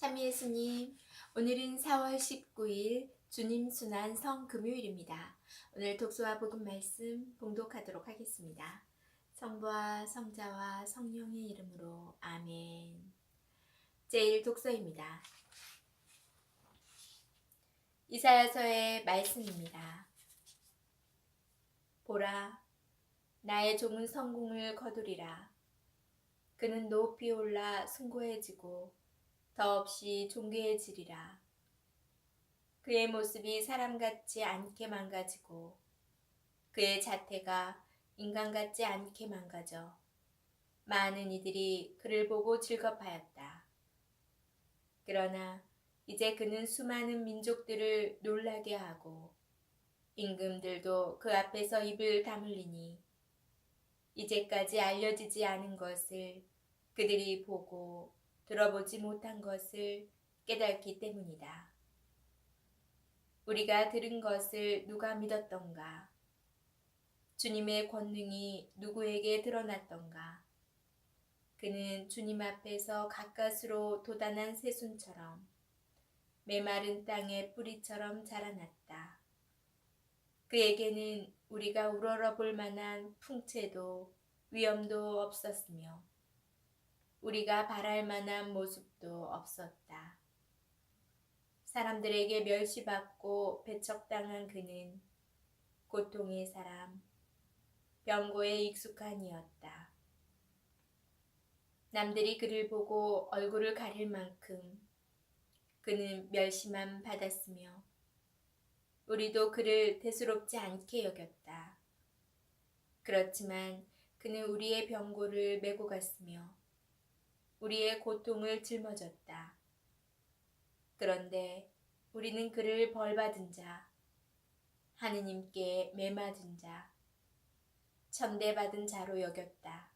참미 예수님, 오늘은 4월 19일 주님 순환 성 금요일입니다. 오늘 독서와 복음 말씀 봉독하도록 하겠습니다. 성부와 성자와 성령의 이름으로 아멘. 제1 독서입니다. 이사야서의 말씀입니다. 보라, 나의 종은 성공을 거두리라. 그는 높이 올라 숭고해지고 더없이 존귀해지리라. 그의 모습이 사람 같지 않게 망가지고 그의 자태가 인간 같지 않게 망가져 많은 이들이 그를 보고 즐겁하였다. 그러나 이제 그는 수많은 민족들을 놀라게 하고 임금들도 그 앞에서 입을 다물리니 이제까지 알려지지 않은 것을 그들이 보고 들어보지 못한 것을 깨닫기 때문이다. 우리가 들은 것을 누가 믿었던가? 주님의 권능이 누구에게 드러났던가? 그는 주님 앞에서 가까스로 도단한 새순처럼 메마른 땅의 뿌리처럼 자라났다. 그에게는 우리가 우러러 볼 만한 풍채도 위험도 없었으며 우리가 바랄 만한 모습도 없었다. 사람들에게 멸시받고 배척당한 그는 고통의 사람, 병고에 익숙한 이었다. 남들이 그를 보고 얼굴을 가릴 만큼 그는 멸시만 받았으며 우리도 그를 대수롭지 않게 여겼다. 그렇지만 그는 우리의 병고를 메고 갔으며 우리의 고통을 짊어졌다. 그런데 우리는 그를 벌받은 자, 하느님께 매맞은 자, 천대받은 자로 여겼다.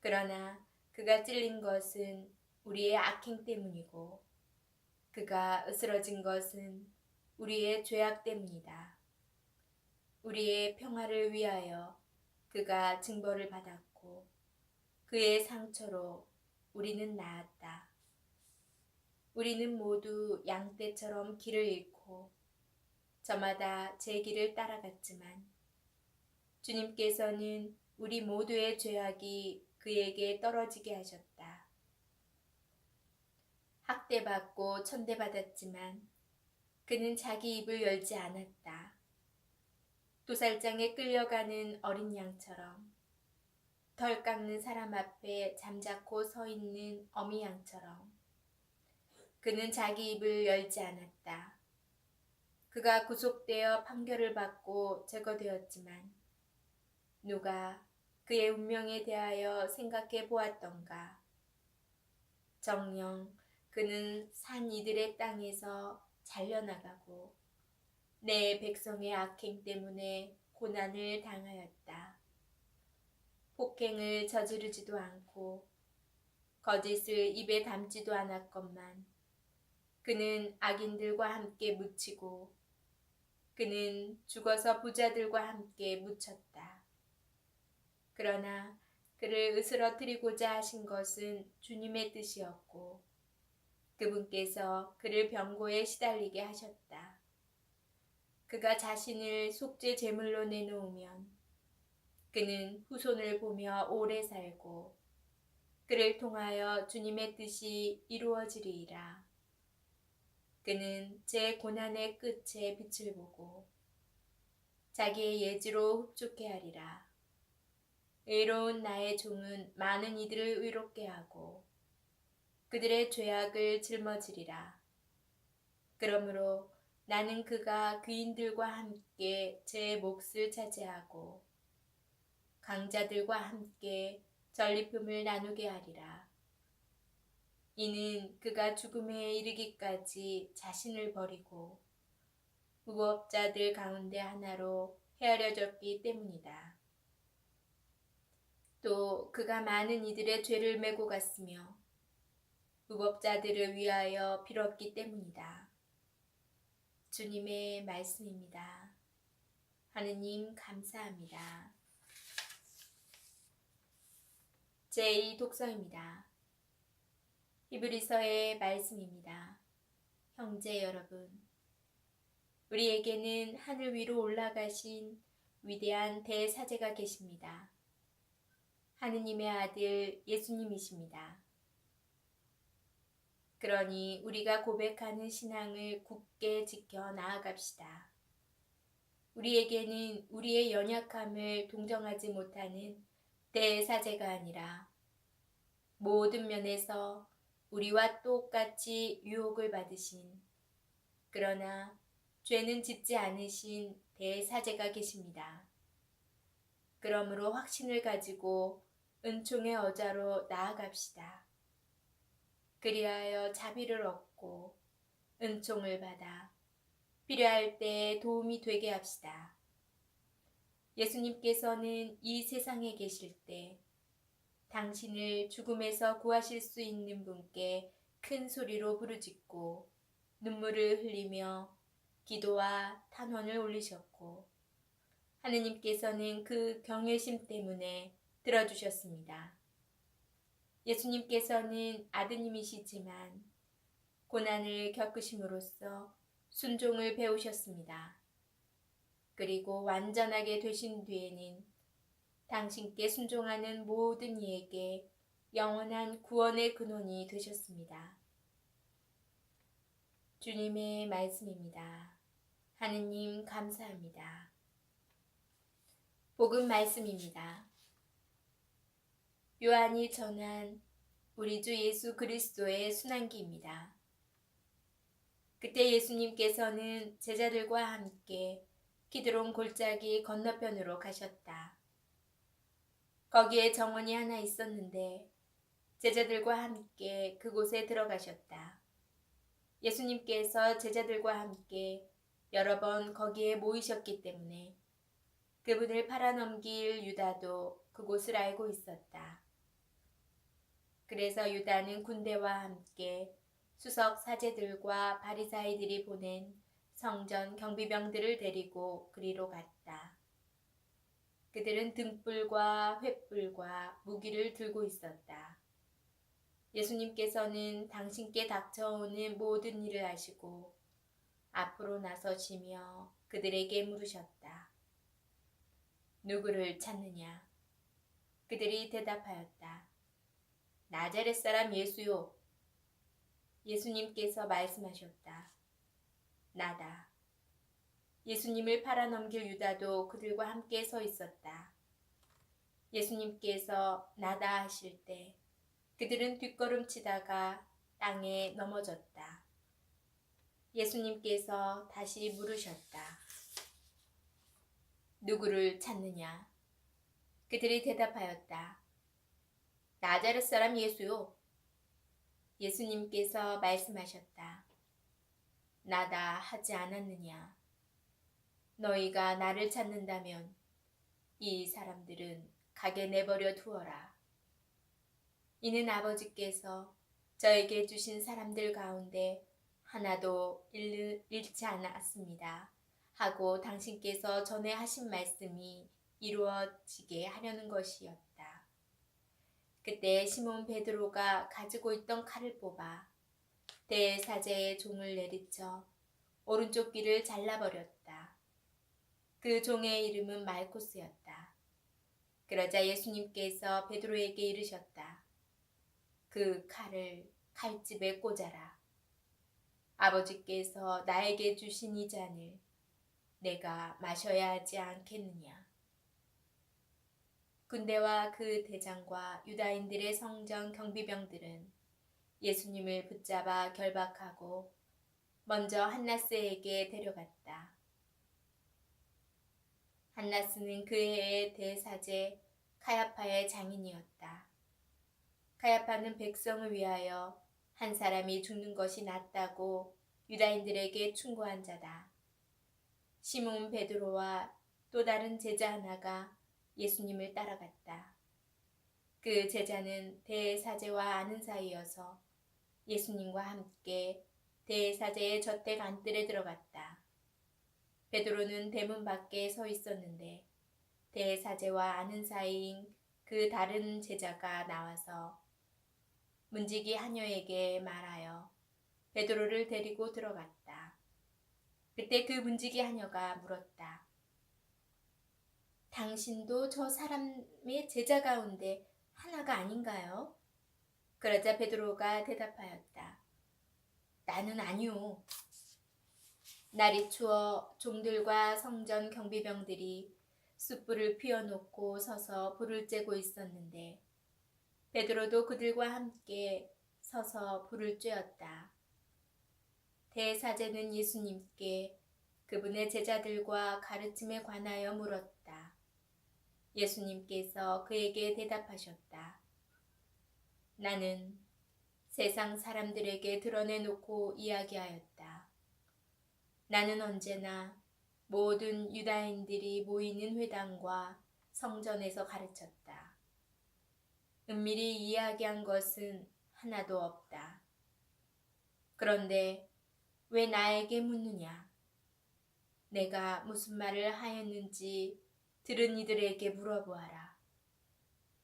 그러나 그가 찔린 것은 우리의 악행 때문이고 그가 으스러진 것은 우리의 죄악 때문이다. 우리의 평화를 위하여 그가 징벌을 받았고 그의 상처로 우리는 나았다. 우리는 모두 양떼처럼 길을 잃고 저마다 제 길을 따라갔지만 주님께서는 우리 모두의 죄악이 그에게 떨어지게 하셨다. 학대받고 천대받았지만 그는 자기 입을 열지 않았다. 도살장에 끌려가는 어린 양처럼 덜 깎는 사람 앞에 잠자코 서 있는 어미 양처럼 그는 자기 입을 열지 않았다. 그가 구속되어 판결을 받고 제거되었지만 누가 그의 운명에 대하여 생각해 보았던가? 정령 그는 산 이들의 땅에서 잘려나가고 내 백성의 악행 때문에 고난을 당하였다. 폭행을 저지르지도 않고 거짓을 입에 담지도 않았건만 그는 악인들과 함께 묻히고 그는 죽어서 부자들과 함께 묻혔다. 그러나 그를 으스러뜨리고자 하신 것은 주님의 뜻이었고 그분께서 그를 병고에 시달리게 하셨다. 그가 자신을 속죄 제물로 내놓으면 그는 후손을 보며 오래 살고 그를 통하여 주님의 뜻이 이루어지리이다. 그는 제 고난의 끝에 빛을 보고 자기의 예지로 흡족해 하리라. 의로운 나의 종은 많은 이들을 의롭게 하고 그들의 죄악을 짊어지리라. 그러므로 나는 그가 그인들과 함께 제 몫을 차지하고 강자들과 함께 전리품을 나누게 하리라. 이는 그가 죽음에 이르기까지 자신을 버리고 무법자들 가운데 하나로 헤아려졌기 때문이다. 또 그가 많은 이들의 죄를 메고 갔으며 무법자들을 위하여 빌었기 때문이다. 주님의 말씀입니다. 하느님 감사합니다. 제2 독서입니다. 히브리서의 말씀입니다. 형제 여러분, 우리에게는 하늘 위로 올라가신 위대한 대사제가 계십니다. 하느님의 아들 예수님이십니다. 그러니 우리가 고백하는 신앙을 굳게 지켜 나아갑시다. 우리에게는 우리의 연약함을 동정하지 못하는 대사제가 아니라 모든 면에서 우리와 똑같이 유혹을 받으신 그러나 죄는 짓지 않으신 대사제가 계십니다. 그러므로 확신을 가지고 은총의 어자로 나아갑시다. 그리하여 자비를 얻고 은총을 받아 필요할 때 도움이 되게 합시다. 예수님께서는 이 세상에 계실 때 당신을 죽음에서 구하실 수 있는 분께 큰 소리로 부르짖고 눈물을 흘리며 기도와 탄원을 올리셨고 하느님께서는 그 경외심 때문에 들어주셨습니다. 예수님께서는 아드님이시지만 고난을 겪으심으로써 순종을 배우셨습니다. 그리고 완전하게 되신 뒤에는 당신께 순종하는 모든 이에게 영원한 구원의 근원이 되셨습니다. 주님의 말씀입니다. 하느님 감사합니다. 복음 말씀입니다. 요한이 전한 우리 주 예수 그리스도의 순환기입니다. 그때 예수님께서는 제자들과 함께 키드론 골짜기 건너편으로 가셨다. 거기에 정원이 하나 있었는데 제자들과 함께 그곳에 들어가셨다. 예수님께서 제자들과 함께 여러 번 거기에 모이셨기 때문에 그분을 팔아넘길 유다도 그곳을 알고 있었다. 그래서 유다는 군대와 함께 수석 사제들과 바리사이들이 보낸 성전 경비병들을 데리고 그리로 갔다. 그들은 등불과 횃불과 무기를 들고 있었다. 예수님께서는 당신께 닥쳐오는 모든 일을 아시고 앞으로 나서시며 그들에게 물으셨다. 누구를 찾느냐? 그들이 대답하였다. 나자렛 사람 예수요. 예수님께서 말씀하셨다. 나다. 예수님을 팔아넘길 유다도 그들과 함께 서 있었다. 예수님께서 나다 하실 때 그들은 뒷걸음치다가 땅에 넘어졌다. 예수님께서 다시 물으셨다. 누구를 찾느냐? 그들이 대답하였다. 나자렛 사람 예수요. 예수님께서 말씀하셨다. 나다 하지 않았느냐? 너희가 나를 찾는다면 이 사람들은 가게 내버려 두어라. 이는 아버지께서 저에게 주신 사람들 가운데 하나도 잃지 않았습니다. 하고 당신께서 전에 하신 말씀이 이루어지게 하려는 것이었다. 그때 시몬 베드로가 가지고 있던 칼을 뽑아 대사제의 종을 내리쳐 오른쪽 귀를 잘라버렸다. 그 종의 이름은 말코스였다. 그러자 예수님께서 베드로에게 이르셨다. 그 칼을 칼집에 꽂아라. 아버지께서 나에게 주신 이 잔을 내가 마셔야 하지 않겠느냐. 군대와 그 대장과 유다인들의 성전 경비병들은 예수님을 붙잡아 결박하고 먼저 한나스에게 데려갔다. 한나스는 그 해의 대사제 카야파의 장인이었다. 카야파는 백성을 위하여 한 사람이 죽는 것이 낫다고 유다인들에게 충고한 자다. 시몬 베드로와 또 다른 제자 하나가 예수님을 따라갔다. 그 제자는 대사제와 아는 사이여서 예수님과 함께 대사제의 저택 안뜰에 들어갔다. 베드로는 대문 밖에 서 있었는데 대사제와 아는 사이인 그 다른 제자가 나와서 문지기 하녀에게 말하여 베드로를 데리고 들어갔다. 그때 그 문지기 하녀가 물었다. 당신도 저 사람의 제자 가운데 하나가 아닌가요? 그러자 베드로가 대답하였다. 나는 아니오. 날이 추워 종들과 성전 경비병들이 숯불을 피워놓고 서서 불을 쬐고 있었는데 베드로도 그들과 함께 서서 불을 쬐었다. 대사제는 예수님께 그분의 제자들과 가르침에 관하여 물었다. 예수님께서 그에게 대답하셨다. 나는 세상 사람들에게 드러내놓고 이야기하였다. 나는 언제나 모든 유다인들이 모이는 회당과 성전에서 가르쳤다. 은밀히 이야기한 것은 하나도 없다. 그런데 왜 나에게 묻느냐? 내가 무슨 말을 하였는지 들은 이들에게 물어보아라.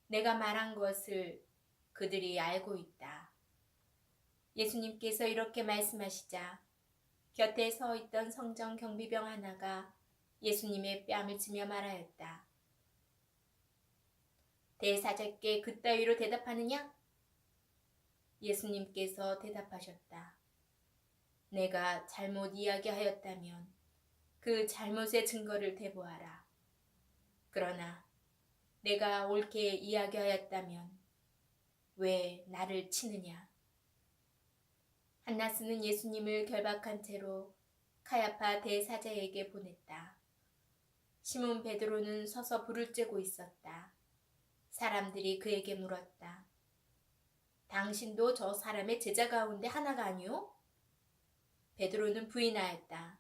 내가 말한 것을 그들이 알고 있다. 예수님께서 이렇게 말씀하시자 곁에 서 있던 성전 경비병 하나가 예수님의 뺨을 치며 말하였다. 대사자께 그따위로 대답하느냐? 예수님께서 대답하셨다. 내가 잘못 이야기하였다면 그 잘못의 증거를 대보아라. 그러나 내가 옳게 이야기하였다면 왜 나를 치느냐? 한나스는 예수님을 결박한 채로 카야파 대사자에게 보냈다. 시몬 베드로는 서서 불을 쬐고 있었다. 사람들이 그에게 물었다. 당신도 저 사람의 제자 가운데 하나가 아니오? 베드로는 부인하였다.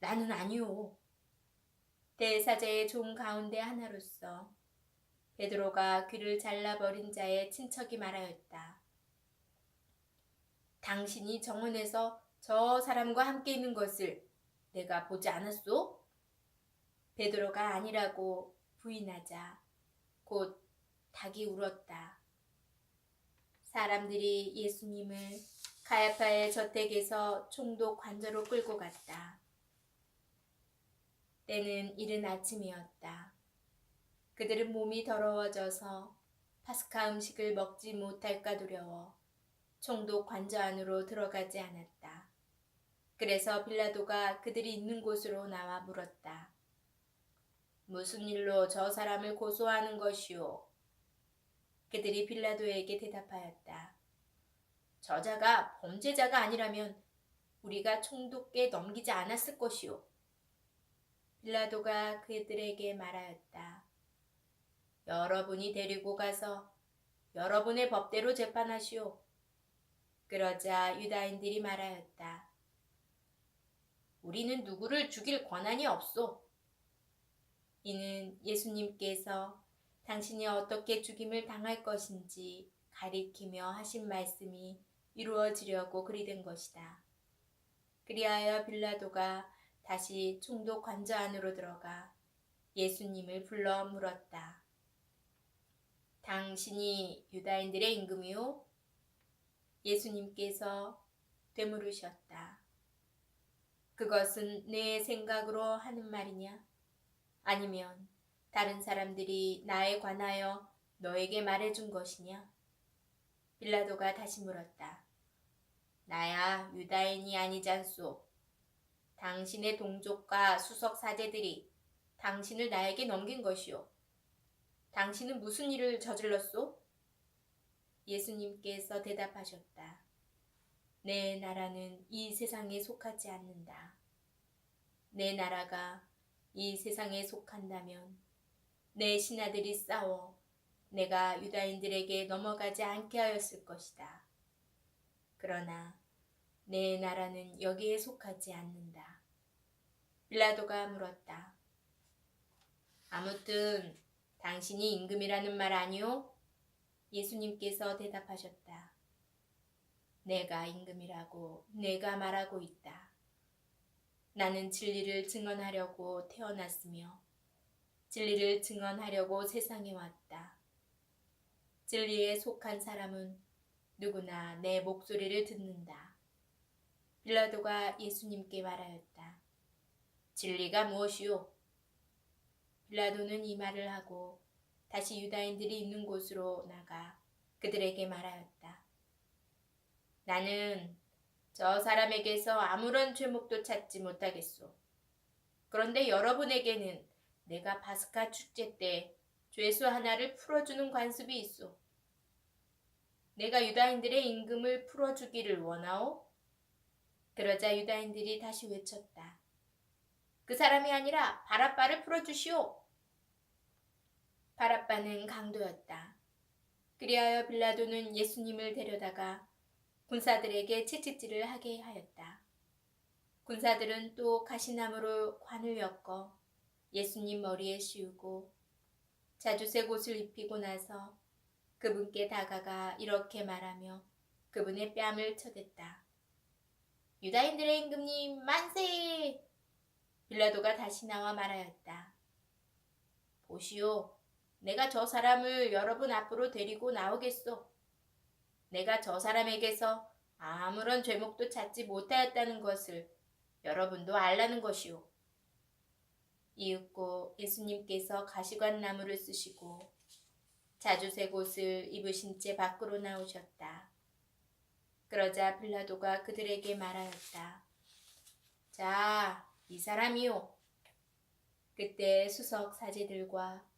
나는 아니오. 대사자의 종 가운데 하나로서 베드로가 귀를 잘라버린 자의 친척이 말하였다. 당신이 정원에서 저 사람과 함께 있는 것을 내가 보지 않았소? 베드로가 아니라고 부인하자 곧 닭이 울었다. 사람들이 예수님을 가야파의 저택에서 총독 관저로 끌고 갔다. 때는 이른 아침이었다. 그들은 몸이 더러워져서 파스카 음식을 먹지 못할까 두려워 총독 관저 안으로 들어가지 않았다. 그래서 빌라도가 그들이 있는 곳으로 나와 물었다. 무슨 일로 저 사람을 고소하는 것이오? 그들이 빌라도에게 대답하였다. 저자가 범죄자가 아니라면 우리가 총독께 넘기지 않았을 것이오. 빌라도가 그들에게 말하였다. 여러분이 데리고 가서 여러분의 법대로 재판하시오. 그러자 유다인들이 말하였다. 우리는 누구를 죽일 권한이 없소. 이는 예수님께서 당신이 어떻게 죽임을 당할 것인지 가리키며 하신 말씀이 이루어지려고 그리 된 것이다. 그리하여 빌라도가 다시 총독 관저 안으로 들어가 예수님을 불러 물었다. 당신이 유다인들의 임금이요? 예수님께서 되물으셨다. 그것은 내 생각으로 하는 말이냐? 아니면 다른 사람들이 나에 관하여 너에게 말해준 것이냐? 빌라도가 다시 물었다. 나야 유다인이 아니잖소. 당신의 동족과 수석 사제들이 당신을 나에게 넘긴 것이오. 당신은 무슨 일을 저질렀소? 예수님께서 대답하셨다. 내 나라는 이 세상에 속하지 않는다. 내 나라가 이 세상에 속한다면 내 신하들이 싸워 내가 유다인들에게 넘어가지 않게 하였을 것이다. 그러나 내 나라는 여기에 속하지 않는다. 빌라도가 물었다. 아무튼 당신이 임금이라는 말 아니오? 예수님께서 대답하셨다. 내가 임금이라고 내가 말하고 있다. 나는 진리를 증언하려고 태어났으며 진리를 증언하려고 세상에 왔다. 진리에 속한 사람은 누구나 내 목소리를 듣는다. 빌라도가 예수님께 말하였다. 진리가 무엇이오? 빌라도는 이 말을 하고 다시 유다인들이 있는 곳으로 나가 그들에게 말하였다. 나는 저 사람에게서 아무런 죄목도 찾지 못하겠소. 그런데 여러분에게는 내가 바스카 축제 때 죄수 하나를 풀어주는 관습이 있소. 내가 유다인들의 임금을 풀어주기를 원하오? 그러자 유다인들이 다시 외쳤다. 그 사람이 아니라 바라빠를 풀어주시오. 바라빠는 강도였다. 그리하여 빌라도는 예수님을 데려다가 군사들에게 채찍질을 하게 하였다. 군사들은 또 가시나무로 관을 엮어 예수님 머리에 씌우고 자주색 옷을 입히고 나서 그분께 다가가 이렇게 말하며 그분의 뺨을 쳐댔다. 유다인들의 임금님 만세! 빌라도가 다시 나와 말하였다. 보시오, 내가 저 사람을 여러분 앞으로 데리고 나오겠소. 내가 저 사람에게서 아무런 죄목도 찾지 못하였다는 것을 여러분도 알라는 것이오. 이윽고 예수님께서 가시관 나무를 쓰시고 자주색 옷을 입으신 채 밖으로 나오셨다. 그러자 빌라도가 그들에게 말하였다. 자, 이 사람이요. 그때 수석 사제들과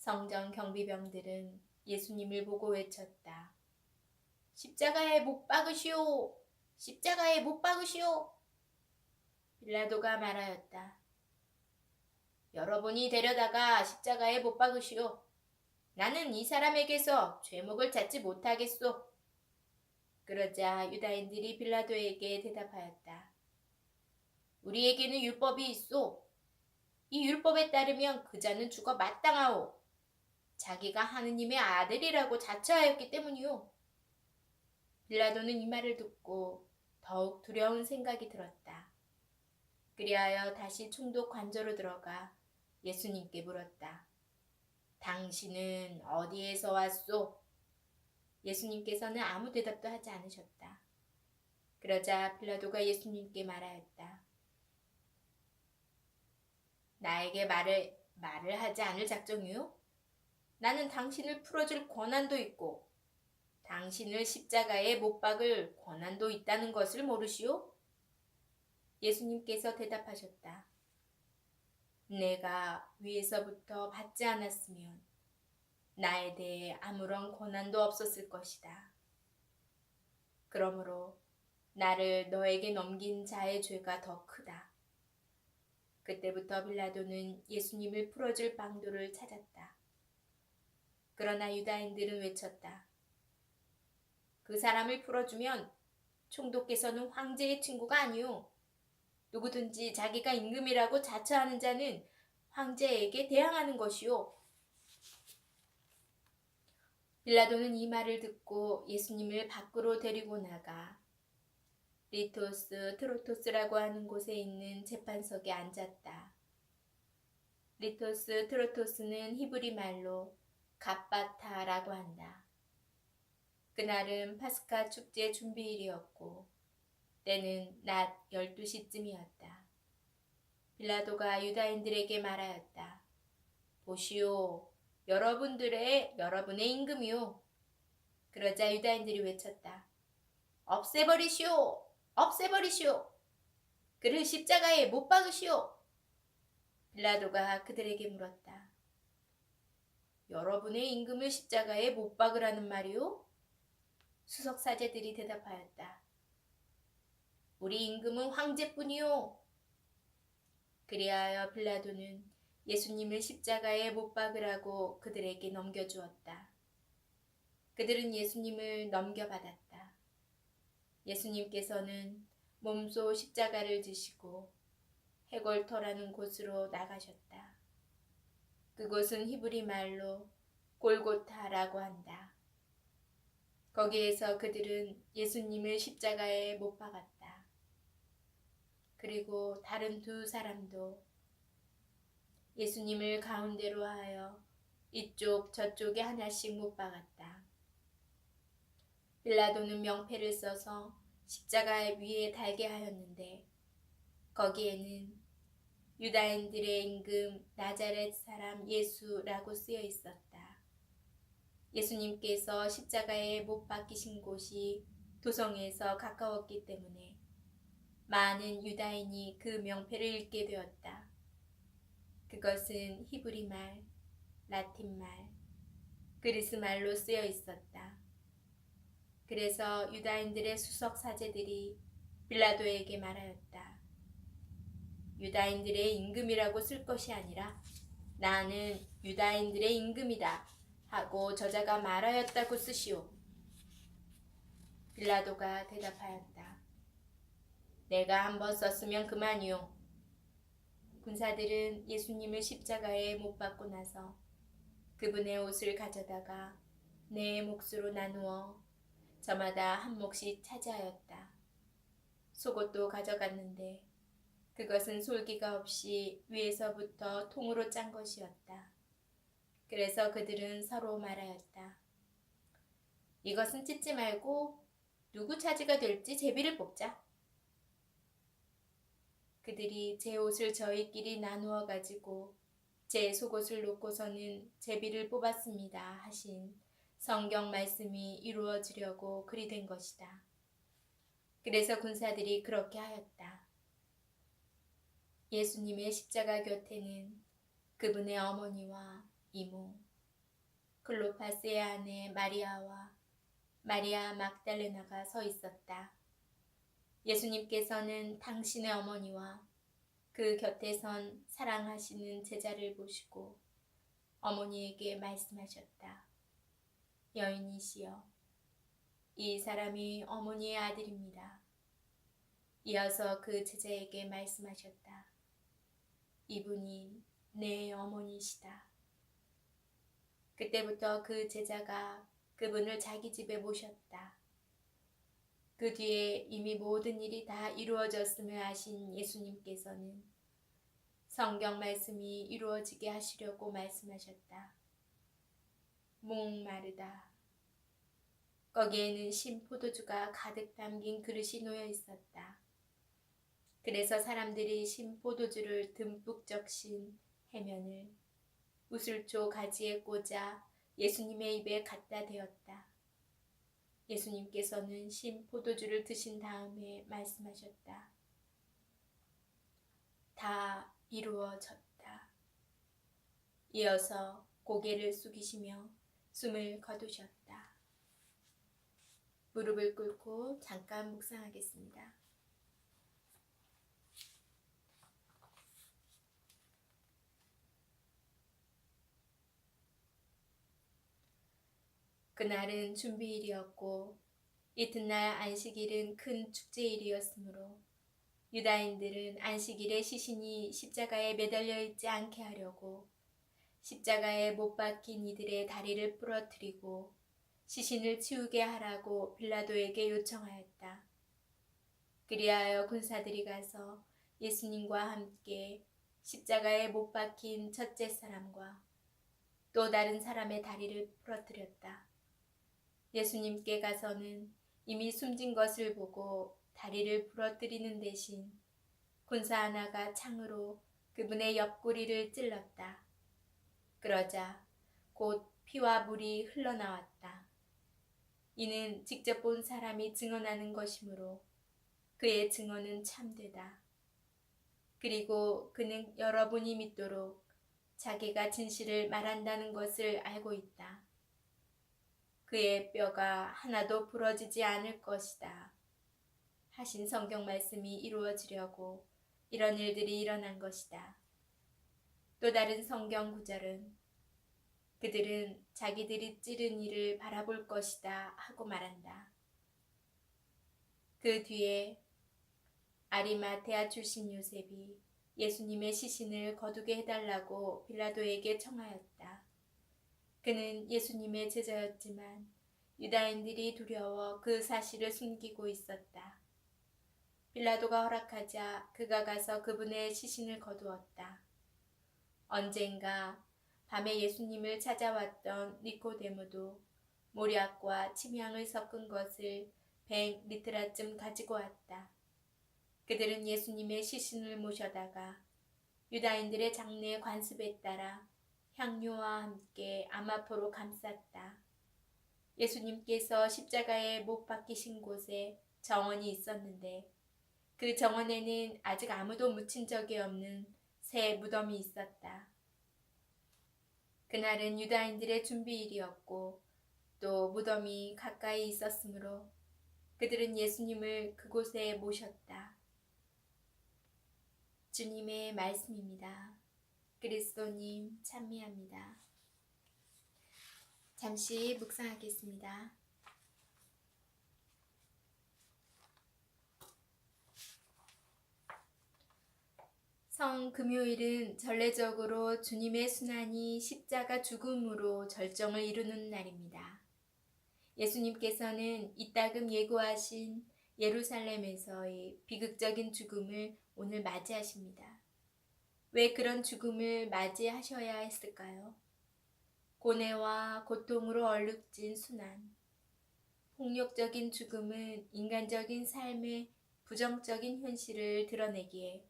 성전 경비병들은 예수님을 보고 외쳤다. 십자가에 못 박으시오! 십자가에 못 박으시오! 빌라도가 말하였다. 여러분이 데려다가 십자가에 못 박으시오. 나는 이 사람에게서 죄목을 찾지 못하겠소. 그러자 유다인들이 빌라도에게 대답하였다. 우리에게는 율법이 있소. 이 율법에 따르면 그자는 죽어 마땅하오. 자기가 하느님의 아들이라고 자처하였기 때문이오. 빌라도는 이 말을 듣고 더욱 두려운 생각이 들었다. 그리하여 다시 총독 관저로 들어가 예수님께 물었다. 당신은 어디에서 왔소? 예수님께서는 아무 대답도 하지 않으셨다. 그러자 빌라도가 예수님께 말하였다. 나에게 말을 말을 하지 않을 작정이요? 나는 당신을 풀어줄 권한도 있고 당신을 십자가에 못 박을 권한도 있다는 것을 모르시오? 예수님께서 대답하셨다. 내가 위에서부터 받지 않았으면 나에 대해 아무런 권한도 없었을 것이다. 그러므로 나를 너에게 넘긴 자의 죄가 더 크다. 그때부터 빌라도는 예수님을 풀어줄 방도를 찾았다. 그러나 유다인들은 외쳤다. 그 사람을 풀어주면 총독께서는 황제의 친구가 아니오. 누구든지 자기가 임금이라고 자처하는 자는 황제에게 대항하는 것이오. 빌라도는 이 말을 듣고 예수님을 밖으로 데리고 나가 리토스 트로토스라고 하는 곳에 있는 재판석에 앉았다. 리토스 트로토스는 히브리 말로 갑바타라고 한다. 그날은 파스카 축제 준비일이었고 때는 낮 12시쯤이었다. 빌라도가 유다인들에게 말하였다. 보시오, 여러분들의 여러분의 임금이오. 그러자 유다인들이 외쳤다. 없애버리시오! 없애버리시오. 그를 십자가에 못 박으시오. 빌라도가 그들에게 물었다. 여러분의 임금을 십자가에 못 박으라는 말이오? 수석 사제들이 대답하였다. 우리 임금은 황제뿐이오. 그리하여 빌라도는 예수님을 십자가에 못 박으라고 그들에게 넘겨주었다. 그들은 예수님을 넘겨받았다. 예수님께서는 몸소 십자가를 지시고 해골터라는 곳으로 나가셨다. 그곳은 히브리 말로 골고타라고 한다. 거기에서 그들은 예수님을 십자가에 못 박았다. 그리고 다른 두 사람도 예수님을 가운데로 하여 이쪽 저쪽에 하나씩 못 박았다. 빌라도는 명패를 써서 십자가 위에 달게 하였는데 거기에는 유다인들의 임금 나자렛 사람 예수라고 쓰여 있었다. 예수님께서 십자가에 못 박히신 곳이 도성에서 가까웠기 때문에 많은 유다인이 그 명패를 읽게 되었다. 그것은 히브리 말, 라틴 말, 그리스 말로 쓰여 있었다. 그래서 유다인들의 수석 사제들이 빌라도에게 말하였다. 유다인들의 임금이라고 쓸 것이 아니라 나는 유다인들의 임금이다 하고 저자가 말하였다고 쓰시오. 빌라도가 대답하였다. 내가 한번 썼으면 그만이오. 군사들은 예수님을 십자가에 못 박고 나서 그분의 옷을 가져다가 네 몫으로 나누어 저마다 한 몫씩 차지하였다. 속옷도 가져갔는데 그것은 솔기가 없이 위에서부터 통으로 짠 것이었다. 그래서 그들은 서로 말하였다. 이것은 찢지 말고 누구 차지가 될지 제비를 뽑자. 그들이 제 옷을 저희끼리 나누어 가지고 제 속옷을 놓고서는 제비를 뽑았습니다 하신 성경 말씀이 이루어지려고 그리 된 것이다. 그래서 군사들이 그렇게 하였다. 예수님의 십자가 곁에는 그분의 어머니와 이모, 클로파스의 아내 마리아와 마리아 막달레나가 서 있었다. 예수님께서는 당신의 어머니와 그 곁에 선 사랑하시는 제자를 보시고 어머니에게 말씀하셨다. 여인이시여, 이 사람이 어머니의 아들입니다. 이어서 그 제자에게 말씀하셨다. 이분이 내 어머니시다. 그때부터 그 제자가 그분을 자기 집에 모셨다. 그 뒤에 이미 모든 일이 다 이루어졌음을 아신 예수님께서는 성경 말씀이 이루어지게 하시려고 말씀하셨다. 목마르다. 거기에는 신 포도주가 가득 담긴 그릇이 놓여 있었다. 그래서 사람들이 신 포도주를 듬뿍 적신 해면을 우슬초 가지에 꽂아 예수님의 입에 갖다 대었다. 예수님께서는 신 포도주를 드신 다음에 말씀하셨다. 다 이루어졌다. 이어서 고개를 숙이시며 숨을 거두셨다. 무릎을 꿇고 잠깐 묵상하겠습니다. 그날은 준비일이었고 이튿날 안식일은 큰 축제일이었으므로 유다인들은 안식일에 시신이 십자가에 매달려 있지 않게 하려고 십자가에 못 박힌 이들의 다리를 부러뜨리고 시신을 치우게 하라고 빌라도에게 요청하였다. 그리하여 군사들이 가서 예수님과 함께 십자가에 못 박힌 첫째 사람과 또 다른 사람의 다리를 부러뜨렸다. 예수님께 가서는 이미 숨진 것을 보고 다리를 부러뜨리는 대신 군사 하나가 창으로 그분의 옆구리를 찔렀다. 그러자 곧 피와 물이 흘러나왔다. 이는 직접 본 사람이 증언하는 것이므로 그의 증언은 참되다. 그리고 그는 여러분이 믿도록 자기가 진실을 말한다는 것을 알고 있다. 그의 뼈가 하나도 부러지지 않을 것이다. 하신 성경 말씀이 이루어지려고 이런 일들이 일어난 것이다. 또 다른 성경 구절은 그들은 자기들이 찌른 이를 바라볼 것이다 하고 말한다. 그 뒤에 아리마테아 출신 요셉이 예수님의 시신을 거두게 해달라고 빌라도에게 청하였다. 그는 예수님의 제자였지만 유다인들이 두려워 그 사실을 숨기고 있었다. 빌라도가 허락하자 그가 가서 그분의 시신을 거두었다. 언젠가 밤에 예수님을 찾아왔던 니코데모도 모략과 침향을 섞은 것을 100 리트라쯤 가지고 왔다. 그들은 예수님의 시신을 모셔다가 유다인들의 장례 관습에 따라 향료와 함께 아마포로 감쌌다. 예수님께서 십자가에 못 박히신 곳에 정원이 있었는데 그 정원에는 아직 아무도 묻힌 적이 없는 새 무덤이 있었다. 그날은 유다인들의 준비일이었고 또 무덤이 가까이 있었으므로 그들은 예수님을 그곳에 모셨다. 주님의 말씀입니다. 그리스도님 찬미합니다. 잠시 묵상하겠습니다. 성 금요일은 전례적으로 주님의 순환이 십자가 죽음으로 절정을 이루는 날입니다. 예수님께서는 이따금 예고하신 예루살렘에서의 비극적인 죽음을 오늘 맞이하십니다. 왜 그런 죽음을 맞이하셔야 했을까요? 고뇌와 고통으로 얼룩진 순환. 폭력적인 죽음은 인간적인 삶의 부정적인 현실을 드러내기에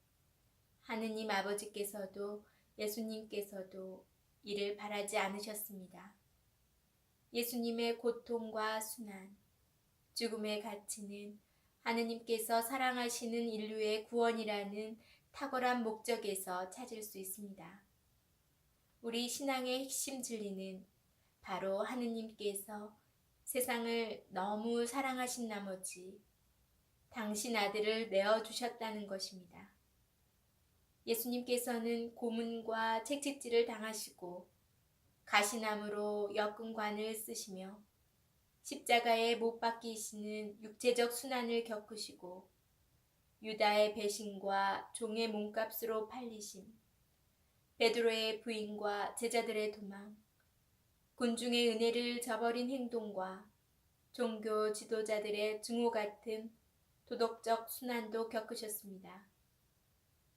하느님 아버지께서도 예수님께서도 이를 바라지 않으셨습니다. 예수님의 고통과 순환, 죽음의 가치는 하느님께서 사랑하시는 인류의 구원이라는 탁월한 목적에서 찾을 수 있습니다. 우리 신앙의 핵심 진리는 바로 하느님께서 세상을 너무 사랑하신 나머지 당신 아들을 내어주셨다는 것입니다. 예수님께서는 고문과 책찍질을 당하시고 가시나무로 역근관을 쓰시며 십자가에 못 박히시는 육체적 순환을 겪으시고 유다의 배신과 종의 몸값으로 팔리심 베드로의 부인과 제자들의 도망 군중의 은혜를 저버린 행동과 종교 지도자들의 증오 같은 도덕적 순환도 겪으셨습니다.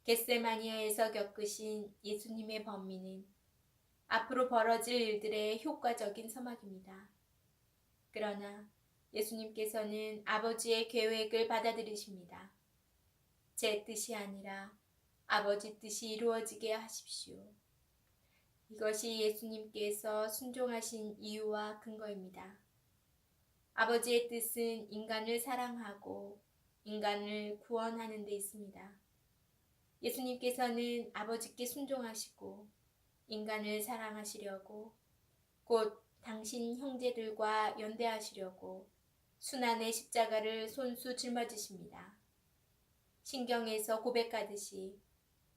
겟세마니아에서 겪으신 예수님의 범위는 앞으로 벌어질 일들의 효과적인 서막입니다. 그러나 예수님께서는 아버지의 계획을 받아들이십니다. 제 뜻이 아니라 아버지 뜻이 이루어지게 하십시오. 이것이 예수님께서 순종하신 이유와 근거입니다. 아버지의 뜻은 인간을 사랑하고 인간을 구원하는 데 있습니다. 예수님께서는 아버지께 순종하시고 인간을 사랑하시려고 곧 당신 형제들과 연대하시려고 순환의 십자가를 손수 짊어지십니다. 신경에서 고백하듯이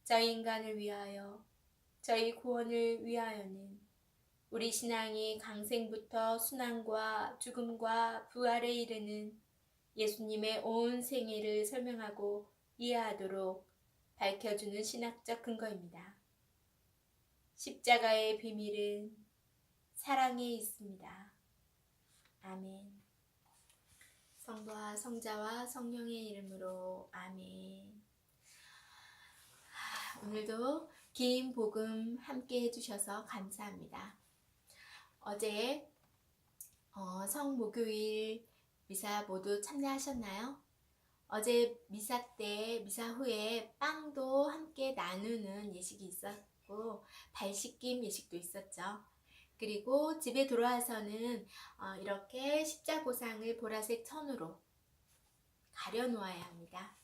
저희 인간을 위하여 저희 구원을 위하여는 우리 신앙이 강생부터 순환과 죽음과 부활에 이르는 예수님의 온 생애를 설명하고 이해하도록 밝혀주는 신학적 근거입니다. 십자가의 비밀은 사랑에 있습니다. 아멘. 성부와 성자와 성령의 이름으로 아멘. 오늘도 긴 복음 함께 해주셔서 감사합니다. 어제 어, 성목요일 미사 모두 참여하셨나요? 어제 미사 때, 미사 후에 빵도 함께 나누는 예식이 있었고, 발씻김 예식도 있었죠. 그리고 집에 돌아와서는 어, 이렇게 십자고상을 보라색 천으로 가려 놓아야 합니다.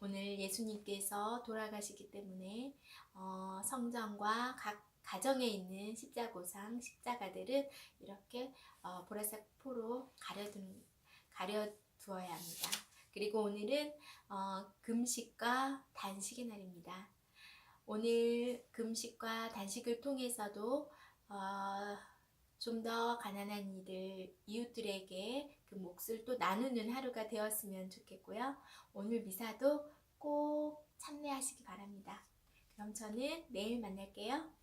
오늘 예수님께서 돌아가시기 때문에 어, 성전과 각 가정에 있는 십자고상, 십자가들은 이렇게 어, 보라색 포로 가려둔, 가려두어야 합니다. 그리고 오늘은 어, 금식과 단식의 날입니다. 오늘 금식과 단식을 통해서도 어, 좀더 가난한 이들, 이웃들에게 그 몫을 또 나누는 하루가 되었으면 좋겠고요. 오늘 미사도 꼭 참여하시기 바랍니다. 그럼 저는 내일 만날게요.